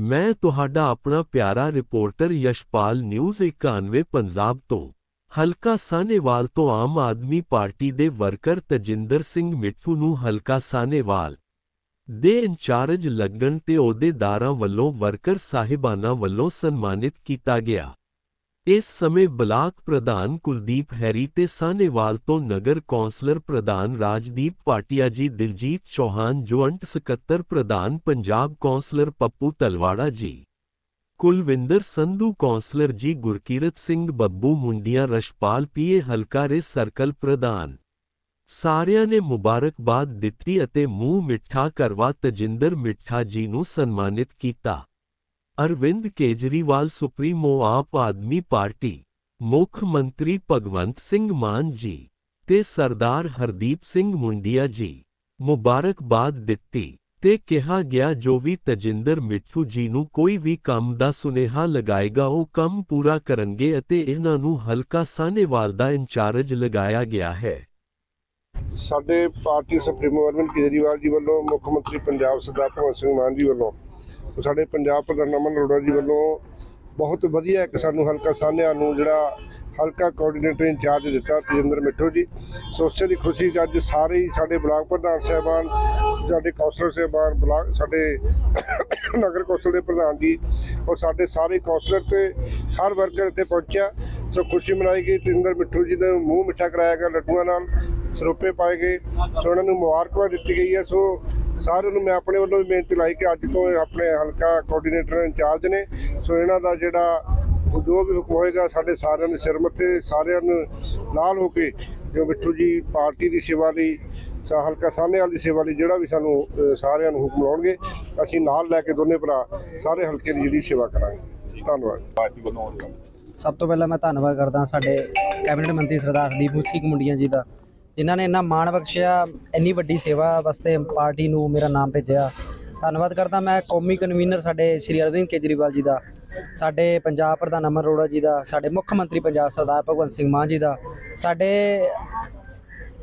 ਮੈਂ ਤੁਹਾਡਾ ਆਪਣਾ ਪਿਆਰਾ ਰਿਪੋਰਟਰ ਯਸ਼ਪਾਲ ਨਿਊਜ਼ 91 ਪੰਜਾਬ ਤੋਂ। ਹਲਕਾ ਸਾਨੇਵਾਲ ਤੋਂ ਆਮ ਆਦਮੀ ਪਾਰਟੀ ਦੇ ਵਰਕਰ ਤਜਿੰਦਰ ਸਿੰਘ ਮਿੱਠੂ ਨੂੰ ਹਲਕਾ ਸਾਨੇਵਾਲ ਦੇ ਇੰਚਾਰਜ ਲੱਗਣ ਤੇ ਅਹੁਦੇਦਾਰਾਂ ਵੱਲੋਂ ਵਰਕਰ ਸਾਹਿਬਾਨਾਂ ਵੱਲੋਂ ਸਨਮਾਨਿਤ ਕੀਤਾ ਗਿਆ। ਇਸ ਸਮੇਂ ਬਲਾਕ ਪ੍ਰਧਾਨ ਕੁਲਦੀਪ ਹੈਰੀ ਤੇ ਸਾਨੇਵਾਲ ਤੋਂ ਨਗਰ ਕੌਂਸਲਰ ਪ੍ਰਧਾਨ ਰਾਜਦੀਪ ਪਾਟਿਆ ਜੀ, ਦਿਲਜੀਤ ਚੌਹਾਨ, ਜੁਆਇੰਟ ਸਕੱਤਰ ਪ੍ਰਧਾਨ ਪੰਜਾਬ ਕੌਂਸਲਰ ਪੱਪੂ ਤਲਵਾੜਾ ਜੀ, ਕੁਲਵਿੰਦਰ ਸੰਧੂ ਕੌਂਸਲਰ ਜੀ, ਗੁਰਕੀਰਤ ਸਿੰਘ ਬੱਬੂ ਮੁੰਡੀਆਂ, ਰਸ਼ਪਾਲ ਪੀਏ ਹਲਕਾਰੇ ਸਰਕਲ ਪ੍ਰਧਾਨ। ਸਾਰਿਆਂ ਨੇ ਮੁਬਾਰਕਬਾਦ ਦਿੱਤੀ ਅਤੇ ਮੂੰਹ ਮਿੱਠਾ ਕਰਵਾ ਤਜਿੰਦਰ ਮਿੱਠਾ ਜੀ ਨੂੰ ਸਨਮਾਨਿਤ ਕੀਤਾ। ਅਰਵਿੰਦ ਕੇਜਰੀਵਾਲ ਸੁਪਰੀਮੋ ਆਪ ਆਦਮੀ ਪਾਰਟੀ, ਮੁੱਖ ਮੰਤਰੀ ਭਗਵੰਤ ਸਿੰਘ ਮਾਨ ਜੀ ਤੇ ਸਰਦਾਰ ਹਰਦੀਪ ਸਿੰਘ ਮੁੰਡੀਆ ਜੀ, ਮੁਬਾਰਕਬਾਦ ਦਿੱਤੀ ਤੇ ਕਿਹਾ ਗਿਆ ਜੋ ਵੀ ਤਜਿੰਦਰ ਮਿੱਠੂ ਜੀ ਨੂੰ ਕੋਈ ਵੀ ਕੰਮ ਦਾ ਸੁਨੇਹਾ ਲਗਾਏਗਾ ਉਹ ਕੰਮ ਪੂਰਾ ਕਰਨਗੇ ਅਤੇ ਇਹਨਾਂ ਨੂੰ ਹਲਕਾ ਸਾਨੇਵਾਲ ਦਾ ਇੰਚਾਰਜ ਲਗਾਇਆ ਗਿਆ ਹੈ। ਸਾਡੇ ਪਾਰਟੀ ਸੁਪਰੀਮੋ ਅਰਵਿੰਦ ਕੇਜਰੀਵਾਲ ਜੀ ਵੱਲੋਂ ਮੁੱਖ ਮੰਤਰੀ ਪੰਜਾਬ ਸਰਦਾਰ ਭਗਵੰਤ ਸਿੰਘ ਮਾਨ ਜੀ ਵੱਲੋਂ ਸਾਡੇ ਪੰਜਾਬ ਪ੍ਰਧਾਨ ਅਮਨ ਅਰੋੜਾ ਜੀ ਵੱਲੋਂ ਬਹੁਤ ਵਧੀਆ ਇੱਕ ਸਾਨੂੰ ਹਲਕਾ ਸਾਹਨਿਆਂ ਨੂੰ ਜਿਹੜਾ ਹਲਕਾ ਕੋਆਰਡੀਨੇਟਰ ਇੰਚਾਰਜ ਦਿੱਤਾ, ਤੇਜਿੰਦਰ ਮਿੱਠੂ ਜੀ। ਸੋ ਉਸੇ ਦੀ ਖੁਸ਼ੀ 'ਚ ਅੱਜ ਸਾਰੇ ਹੀ ਸਾਡੇ ਬਲਾਕ ਪ੍ਰਧਾਨ ਸਾਹਿਬਾਨ, ਸਾਡੇ ਕੌਂਸਲਰ ਸਾਹਿਬਾਨ, ਬਲਾਕ ਸਾਡੇ ਨਗਰ ਕੌਂਸਲ ਦੇ ਪ੍ਰਧਾਨ ਜੀ ਔਰ ਸਾਡੇ ਸਾਰੇ ਕੌਂਸਲਰ ਤੇ ਹਰ ਵਰਕਰ ਇੱਥੇ ਪਹੁੰਚਿਆ। ਸੋ ਖੁਸ਼ੀ ਮਨਾਈ ਗਈ, ਤੇਜਿੰਦਰ ਮਿੱਠੂ ਜੀ ਦਾ ਮੂੰਹ ਮਿੱਠਾ ਕਰਾਇਆ ਗਿਆ, ਲੱਡੂਆਂ ਨਾਲ ਸਰੋਪੇ ਪਾਏ ਗਏ। ਸੋ ਉਹਨਾਂ ਨੂੰ ਮੁਬਾਰਕਬਾਦ ਦਿੱਤੀ ਗਈ ਹੈ। ਸੋ ਸਾਰਿਆਂ ਨੂੰ ਮੈਂ ਆਪਣੇ ਵੱਲੋਂ ਵੀ ਬੇਨਤੀ ਲਾਈ ਕਿ ਅੱਜ ਤੋਂ ਆਪਣੇ ਹਲਕਾ ਕੋਆਰਡੀਨੇਟਰ ਇੰਚਾਰਜ ਨੇ। ਸੋ ਇਹਨਾਂ ਦਾ ਜਿਹੜਾ ਜੋ ਵੀ ਹੁਕਮ ਹੋਏਗਾ ਸਾਡੇ ਸਾਰਿਆਂ ਦੇ ਸਿਰ ਮੱਥੇ ਸਾਰਿਆਂ ਨੂੰ ਨਾਲ ਹੋ ਕੇ ਜੋ ਮਿੱਠੂ ਜੀ ਪਾਰਟੀ ਦੀ ਸੇਵਾ ਲਈ ਸਾ ਹਲਕਾ ਸਾਹਨੇਵਾਲ ਦੀ ਸੇਵਾ ਲਈ ਜਿਹੜਾ ਵੀ ਸਾਨੂੰ ਸਾਰਿਆਂ ਨੂੰ ਹੁਕਮ ਲਾਉਣਗੇ ਅਸੀਂ ਨਾਲ ਲੈ ਕੇ ਦੋਨੇ ਭਰਾ ਸਾਰੇ ਹਲਕੇ ਦੀ ਜਿਹੜੀ ਸੇਵਾ ਕਰਾਂਗੇ। ਧੰਨਵਾਦ। ਪਾਰਟੀ ਵੱਲੋਂ ਵਾਲੇ ਸਭ ਤੋਂ ਪਹਿਲਾਂ ਮੈਂ ਧੰਨਵਾਦ ਕਰਦਾ ਸਾਡੇ ਕੈਬਨਿਟ ਮੰਤਰੀ ਸਰਦਾਰ ਹਰਦੀਪ ਸਿੰਘ ਮੁੰਡੀਆਂ ਜੀ ਦਾ। ਜਿਨ੍ਹਾਂ ਨੇ ਇੰਨਾ ਮਾਣ ਬਖਸ਼ਿਆ, ਇੰਨੀ ਵੱਡੀ ਸੇਵਾ ਵਾਸਤੇ ਪਾਰਟੀ ਨੂੰ ਮੇਰਾ ਨਾਮ ਭੇਜਿਆ। ਧੰਨਵਾਦ ਕਰਦਾ ਮੈਂ ਕੌਮੀ ਕਨਵੀਨਰ ਸਾਡੇ ਸ਼੍ਰੀ ਅਰਵਿੰਦ ਕੇਜਰੀਵਾਲ ਜੀ ਦਾ, ਸਾਡੇ ਪੰਜਾਬ ਪ੍ਰਧਾਨ ਅਮਰ ਅਰੋੜਾ ਜੀ ਦਾ, ਸਾਡੇ ਮੁੱਖ ਮੰਤਰੀ ਪੰਜਾਬ ਸਰਦਾਰ ਭਗਵੰਤ ਸਿੰਘ ਮਾਨ ਜੀ ਦਾ, ਸਾਡੇ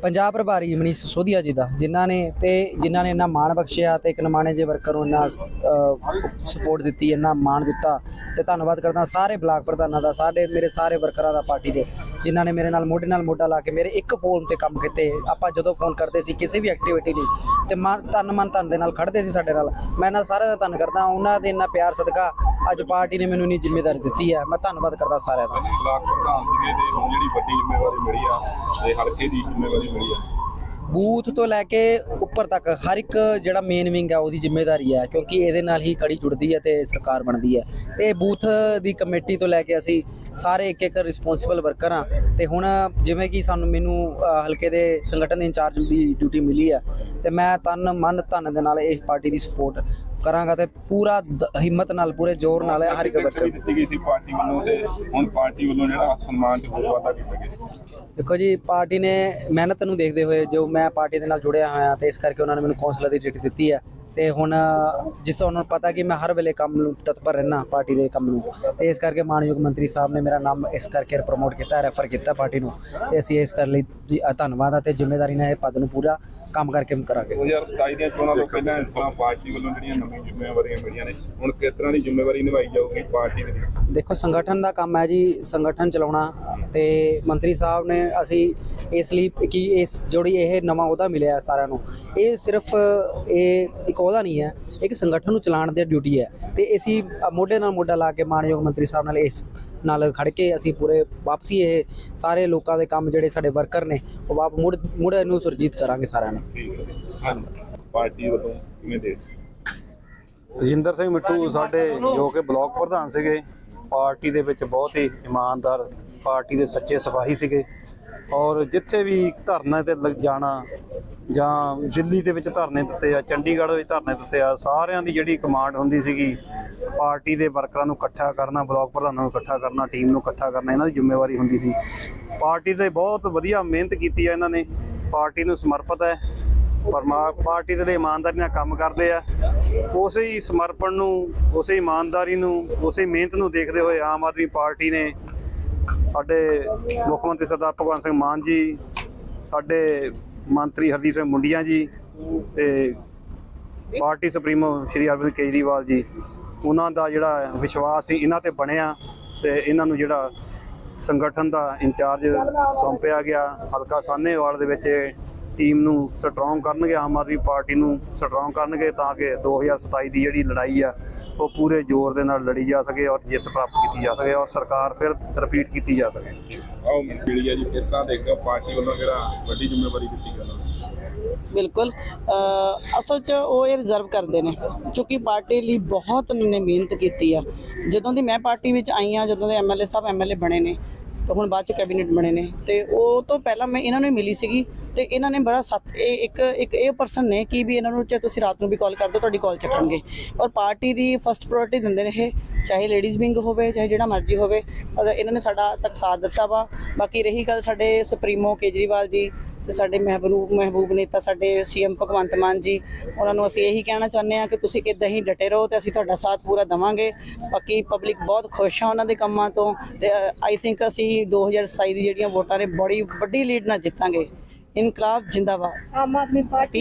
ਪੰਜਾਬ ਪ੍ਰਭਾਰੀ ਮਨੀਸ਼ ਸੋਧੀਆ ਜੀ ਦਾ, ਜਿਨ੍ਹਾਂ ਨੇ ਤੇ ਜਿਨ੍ਹਾਂ ਨੇ ਇੰਨਾ ਮਾਣ ਬਖਸ਼ਿਆ ਤੇ ਇੱਕ ਨਮਾਣੇ ਜੇ ਵਰਕਰ ਨੂੰ ਇੰਨਾ ਸਪੋਰਟ ਦਿੱਤੀ, ਇੰਨਾ ਮਾਣ ਦਿੱਤਾ ਤੇ ਧੰਨਵਾਦ ਕਰਦਾ ਸਾਰੇ ਬਲਾਕ ਪ੍ਰਧਾਨਾਂ ਦਾ, ਸਾਡੇ, ਮੇਰੇ ਸਾਰੇ ਵਰਕਰਾਂ ਦਾ ਪਾਰਟੀ ਦੇ, ਜਿਨ੍ਹਾਂ ਨੇ ਮੇਰੇ ਨਾਲ ਮੋਢੇ ਨਾਲ ਮੋਢਾ ਲਾ ਕੇ ਮੇਰੇ ਇੱਕ ਫੋਨ ਤੇ ਕੰਮ ਕੀਤੇ। ਆਪਾਂ ਜਦੋਂ ਫੋਨ ਕਰਦੇ ਸੀ, ਕਿਸੇ ਵੀ ਐਕਟੀਵਿਟੀ ਲਈ ਤੇ ਮਨ ਤਨ ਮਨ ਧਨ ਦੇ ਨਾਲ ਖੜਦੇ ਸੀ ਸਾਡੇ ਨਾਲ। ਮੈਂ ਇਹਨਾਂ ਸਾਰਿਆਂ ਦਾ ਧੰਨ ਕਰਦਾ, ਉਹਨਾਂ ਦੇ ਇੰਨਾ ਪਿਆਰ ਸਦਕਾ ਅੱਜ ਪਾਰਟੀ ਨੇ ਮੈਨੂੰ ਇੰਨੀ ਜ਼ਿੰਮੇਵਾਰੀ ਦਿੱਤੀ ਹੈ। ਮੈਂ ਧੰਨਵਾਦ ਕਰਦਾ ਸਾਰਿਆਂ ਦਾ। ਬਲਾਕ ਪ੍ਰਧਾਨ ਸੀਗੇ ਤੇ ਜਿਹੜੀ ਵੱਡੀ ਜ਼ਿੰਮੇਵਾਰੀ ਮਿਲੀ ਆ ਤੇ ਹਲਕੇ ਦੀ ਜ਼ਿੰਮੇਵਾਰੀ ਮਿਲੀ ਆ? ਬੂਥ ਤੋਂ ਲੈ ਕੇ ਉੱਪਰ ਤੱਕ ਹਰ ਇੱਕ ਜਿਹੜਾ ਮੇਨ ਵਿੰਗ ਹੈ ਉਹਦੀ ਜ਼ਿੰਮੇਵਾਰੀ ਹੈ ਕਿਉਂਕਿ ਇਹਦੇ ਨਾਲ ਹੀ ਕੜੀ ਜੁੜਦੀ ਹੈ ਤੇ ਸਰਕਾਰ ਬਣਦੀ ਹੈ ਤੇ ਬੂਥ ਦੀ ਕਮੇਟੀ ਤੋਂ ਲੈ ਕੇ ਅਸੀਂ ਸਾਰੇ ਇੱਕ ਇੱਕ ਰਿਸਪੌਂਸਿਬਲ ਵਰਕਰ ਹਾਂ ਤੇ ਹੁਣ ਜਿਵੇਂ ਕਿ ਸਾਨੂੰ ਮੈਨੂੰ ਹਲਕੇ ਦੇ ਸੰਗਠਨ ਦੇ ਇੰਚਾਰਜ ਦੀ ਡਿਊਟੀ ਮਿਲੀ ਹੈ ਤੇ ਮੈਂ ਤਨ ਮਨ ਧਨ ਦੇ ਨਾਲ ਇਸ ਪਾਰਟੀ ਦੀ ਸਪੋਰਟ ਕਰਾਂਗਾ ਤੇ ਪੂਰਾ ਦ- ਹਿੰਮਤ ਨਾਲ ਪੂਰੇ ਜ਼ੋਰ ਨਾਲ ਹਰ ਇੱਕ ਵਰਕਰ ਦਿੱਤੀ ਗਈ ਸੀ ਪਾਰਟੀ ਵੱਲੋਂ ਤੇ ਹੁਣ ਪਾਰਟੀ ਵੱਲੋਂ ਜਿਹੜਾ ਸਨਮਾਨ ਤੇ ਹੋਰ ਵਾਧਾ ਕੀਤਾ ਗਿਆ ਦੇਖੋ ਜੀ, ਪਾਰਟੀ ਨੇ ਮਿਹਨਤ ਨੂੰ ਦੇਖਦੇ ਹੋਏ ਜੋ ਮੈਂ ਪਾਰਟੀ ਦੇ ਨਾਲ ਜੁੜਿਆ ਹੋਇਆ ਤੇ ਇਸ ਕਰਕੇ ਉਹਨਾਂ ਨੇ ਮੈਨੂੰ ਕੌਂਸਲਰ ਦੀ ਟਿਕਟ ਦਿੱਤੀ ਹੈ। ਤੇ ਹੁਣ ਜਿਸ ਤੋਂ ਉਹਨਾਂ ਨੂੰ ਪਤਾ ਕਿ ਮੈਂ ਹਰ ਵੇਲੇ ਕੰਮ ਨੂੰ ਤਤਪਰ ਰਹਿਣਾ ਪਾਰਟੀ ਦੇ ਕੰਮ ਨੂੰ, ਤੇ ਇਸ ਕਰਕੇ ਮਾਨਯੋਗ ਮੰਤਰੀ ਸਾਹਿਬ ਨੇ ਮੇਰਾ ਨਾਮ ਇਸ ਕਰਕੇ ਪ੍ਰਮੋਟ ਕੀਤਾ ਰੈਫਰ ਕੀਤਾ ਪਾਰਟੀ ਨੂੰ। ਤੇ ਅਸੀਂ ਇਸ ਕਰ ਲਈ ਧੰਨਵਾਦ ਹੈ ਤੇ ਜ਼ਿੰਮੇਵਾਰੀ ਨਾਲ ਇਹ ਪਦ ਨੂੰ ਪੂਰਾ ਕੰਮ ਕਰਕੇ ਕਰਾਂਗੇ। 2027 ਦੀਆਂ ਚੋਣਾਂ ਤੋਂ ਪਹਿਲਾਂ ਇਸ ਤਰ੍ਹਾਂ ਪਾਰਟੀ ਵੱਲੋਂ ਜਿਹੜੀਆਂ ਨਵੀਆਂ ਜ਼ਿੰਮੇਵਾਰੀਆਂ ਮਿਲੀਆਂ ਨੇ ਹੁਣ ਕਿਸ ਤਰ੍ਹਾਂ ਦੀ ਜ਼ਿੰਮੇਵਾਰੀ ਨਿਭਾਈ ਜਾਊਗੀ ਪਾਰਟੀ ਦੀ? ਦੇਖੋ ਸੰਗਠਨ ਦਾ ਕੰਮ ਹੈ ਜੀ ਸੰਗਠਨ ਚਲਾਉਣਾ ਤੇ ਮੰਤਰੀ ਸਾਹਿਬ ਨੇ ਅਸੀਂ ਇਸ ਲਈ ਕਿ ਇਸ ਜਿਹੜੀ ਇਹ ਨਵਾਂ ਉਹਦਾ ਮਿਲਿਆ ਸਾਰਿਆਂ ਨੂੰ। ਇਹ ਸਿਰਫ ਇਹ ਇੱਕ ਉਹਦਾ ਨਹੀਂ ਹੈ ਇੱਕ ਸੰਗਠਨ ਨੂੰ ਚਲਾਉਣ ਦੀ ਡਿਊਟੀ ਹੈ। ਤੇ ਅਸੀਂ ਮੋਢੇ ਨਾਲ ਮੋਢਾ ਲਾ ਕੇ ਮਾਨਯੋਗ ਮੰਤਰੀ ਸਾਹਿਬ ਨਾਲ ਇਸ ਨਾਲ ਖੜ ਕੇ ਅਸੀਂ ਪੂਰੇ ਵਾਪਸੀ ਇਹ ਸਾਰੇ ਲੋਕਾਂ ਦੇ ਕੰਮ ਜਿਹੜੇ ਸਾਡੇ ਵਰਕਰ ਨੇ ਉਹ ਵਾਪ ਮੁੜ ਮੁੜ ਇਹਨੂੰ ਸੁਰਜੀਤ ਕਰਾਂਗੇ ਸਾਰਿਆਂ ਨੂੰ। ਪਾਰਟੀ ਵੱਲੋਂ ਕਿਵੇਂ ਦੇ ਤਜਿੰਦਰ ਸਿੰਘ ਮਿੱਠੂ ਸਾਡੇ ਜੋ ਕਿ ਬਲਾਕ ਪ੍ਰਧਾਨ ਸੀਗੇ ਪਾਰਟੀ ਦੇ ਵਿੱਚ ਬਹੁਤ ਹੀ ਇਮਾਨਦਾਰ ਪਾਰਟੀ ਦੇ ਸੱਚੇ ਸਿਪਾਹੀ ਸੀਗੇ। ਔਰ ਜਿੱਥੇ ਵੀ ਧਰਨੇ ਤੇ ਲੱਗ ਜਾਣਾ ਜਾਂ ਦਿੱਲੀ ਦੇ ਵਿੱਚ ਧਰਨੇ ਦਿੱਤੇ ਆ, ਚੰਡੀਗੜ੍ਹ ਵਿੱਚ ਧਰਨੇ ਦਿੱਤੇ ਆ, ਸਾਰਿਆਂ ਦੀ ਜਿਹੜੀ ਕਮਾਂਡ ਹੁੰਦੀ ਸੀਗੀ, ਪਾਰਟੀ ਦੇ ਵਰਕਰਾਂ ਨੂੰ ਇਕੱਠਾ ਕਰਨਾ, ਬਲਾਕ ਪ੍ਰਧਾਨਾਂ ਨੂੰ ਇਕੱਠਾ ਕਰਨਾ ਟੀਮ ਨੂੰ ਇਕੱਠਾ ਕਰਨਾ, ਇਹਨਾਂ ਦੀ ਜ਼ਿੰਮੇਵਾਰੀ ਹੁੰਦੀ ਸੀ। ਪਾਰਟੀ 'ਤੇ ਬਹੁਤ ਵਧੀਆ ਮਿਹਨਤ ਕੀਤੀ ਆ ਇਹਨਾਂ ਨੇ। ਪਾਰਟੀ ਨੂੰ ਸਮਰਪਿਤ ਹੈ। ਪਰਮਾ, ਪਾਰਟੀ ਦੇ ਲਈ ਇਮਾਨਦਾਰੀ ਨਾਲ ਕੰਮ ਕਰਦੇ ਆ। ਉਸੇ ਹੀ ਸਮਰਪਣ ਨੂੰ, ਉਸੇ ਇਮਾਨਦਾਰੀ ਨੂੰ, ਉਸੇ ਮਿਹਨਤ ਨੂੰ ਦੇਖਦੇ ਹੋਏ ਆਮ ਆਦਮੀ ਪਾਰਟੀ ਨੇ ਸਾਡੇ ਮੁੱਖ ਮੰਤਰੀ ਸਰਦਾਰ ਭਗਵੰਤ ਸਿੰਘ ਮਾਨ ਜੀ, ਸਾਡੇ ਮੰਤਰੀ ਹਰਦੀਪ ਸਿੰਘ ਮੁੰਡੀਆਂ ਜੀ ਤੇ ਪਾਰਟੀ ਸੁਪਰੀਮੋ ਸ਼੍ਰੀ ਅਰਵਿੰਦ ਕੇਜਰੀਵਾਲ ਜੀ। ਉਹਨਾਂ ਦਾ ਜਿਹੜਾ ਵਿਸ਼ਵਾਸ ਸੀ, ਇਹਨਾਂ ਤੇ ਬਣਿਆ ਤੇ ਇਹਨਾਂ ਨੂੰ ਜਿਹੜਾ ਸੰਗਠਨ ਦਾ ਇੰਚਾਰਜ ਸੌਂਪਿਆ ਗਿਆ। ਹਲਕਾ ਸਾਹਨੇਵਾਲ ਦੇ ਵਿੱਚ ਟੀਮ ਨੂੰ ਸਟਰੋਂਗ ਕਰਨਗੇ, ਆਮ ਆਦਮੀ ਪਾਰਟੀ ਨੂੰ ਸਟਰੋਂਗ ਕਰਨਗੇ ਤਾਂ ਕਿ 2027 ਦੀ ਜਿਹੜੀ ਲੜਾਈ ਆ ਉਹ ਪੂਰੇ ਜ਼ੋਰ ਦੇ ਨਾਲ ਲੜੀ ਜਾ ਸਕੇ ਔਰ ਜਿੱਤ ਪ੍ਰਾਪਤ ਕੀਤੀ ਜਾ ਸਕੇ ਔਰ ਸਰਕਾਰ ਫਿਰ ਰਿਪੀਟ ਕੀਤੀ ਜਾ ਸਕੇ। ਆਓ ਮਿਲੀ ਆ ਜੀ ਫਿਰ ਤਾਂ ਦੇਖ ਪਾਰਟੀ ਵੱਲੋਂ ਜਿਹੜਾ ਵੱਡੀ ਜ਼ਿੰਮੇਵਾਰੀ ਦਿੱਤੀ ਗਈ। ਬਿਲਕੁਲ। ਅਸਲ 'ਚ ਉਹ ਇਹ ਰਿਜ਼ਰਵ ਕਰਦੇ ਨੇ ਕਿਉਂਕਿ ਪਾਰਟੀ ਲਈ ਬਹੁਤ ਉਹਨਾਂ ਨੇ ਮਿਹਨਤ ਕੀਤੀ ਆ। ਜਦੋਂ ਦੀ ਮੈਂ ਪਾਰਟੀ ਵਿੱਚ ਆਈ ਆ ਜਦੋਂ ਦੇ ਐਮਐਲਏ ਸਾਹਿਬ ਐਮਐਲਏ ਬਣੇ ਨੇ ਹੁਣ ਬਾਅਦ ਚ ਕੈਬਨਿਟ ਬਣੇ ਨੇ। ਤੇ ਉਹ ਤੋਂ ਪਹਿਲਾਂ ਮੈਂ ਇਹਨਾਂ ਨੂੰ ਮਿਲੀ ਸੀਗੀ ਤੇ ਇਹਨਾਂ ਨੇ ਬੜਾ ਸੱਤ ਇਹ ਇੱਕ ਇੱਕ ਇਹ ਪਰਸਨ ਨੇ ਕਿ ਵੀ ਇਹਨਾਂ ਨੂੰ ਚਾਹੇ ਤੁਸੀਂ ਰਾਤ ਨੂੰ ਵੀ ਕਾਲ ਕਰ ਦਿਓ, ਤੁਹਾਡੀ ਕਾਲ ਚੱਕਣਗੇ। ਔਰ ਪਾਰਟੀ ਦੀ ਫਸਟ ਪ੍ਰਾਇੋਰਟੀ ਦਿੰਦੇ ਨੇ ਇਹ, ਚਾਹੇ ਲੇਡੀਜ਼ ਵਿੰਗ ਹੋਵੇ, ਚਾਹੇ ਜਿਹੜਾ ਮਰਜ਼ੀ ਹੋਵੇ। ਔਰ ਇਹਨਾਂ ਨੇ ਸਾਡਾ ਤੱਕ ਸਾਥ ਦਿੱਤਾ ਵਾ। ਬਾਕੀ ਰਹੀ ਗੱਲ ਸਾਡੇ ਸੁਪਰੀਮੋ ਕੇਜਰੀਵਾਲ ਜੀ ਤੇ ਸਾਡੇ ਮਹਿਬੂਬ ਮਹਿਬੂਬ ਨੇਤਾ ਸਾਡੇ ਸੀਐਮ ਭਗਵੰਤ ਮਾਨ ਜੀ, ਉਹਨਾਂ ਨੂੰ ਅਸੀਂ ਇਹੀ ਕਹਿਣਾ ਚਾਹੁੰਦੇ ਹਾਂ ਕਿ ਤੁਸੀਂ ਇਦਾਂ ਹੀ ਡਟੇ ਰਹੋ ਤੇ ਅਸੀਂ ਤੁਹਾਡਾ ਸਾਥ ਪੂਰਾ ਦੇਵਾਂਗੇ। ਬਾਕੀ ਪਬਲਿਕ ਬਹੁਤ ਖੁਸ਼ ਆ ਉਹਨਾਂ ਦੇ ਕੰਮਾਂ ਤੋਂ ਤੇ ਆਈ ਥਿੰਕ ਅਸੀਂ 2027 ਦੀ ਜਿਹੜੀਆਂ ਵੋਟਾਂ ਨੇ, ਬੜੀ ਵੱਡੀ ਲੀਡ ਨਾਲ ਜਿੱਤਾਂਗੇ। ਇਨਕਲਾਬ ਜਿੰਦਾਬਾਦ। ਆਮ ਆਦਮੀ ਪਾਰਟੀ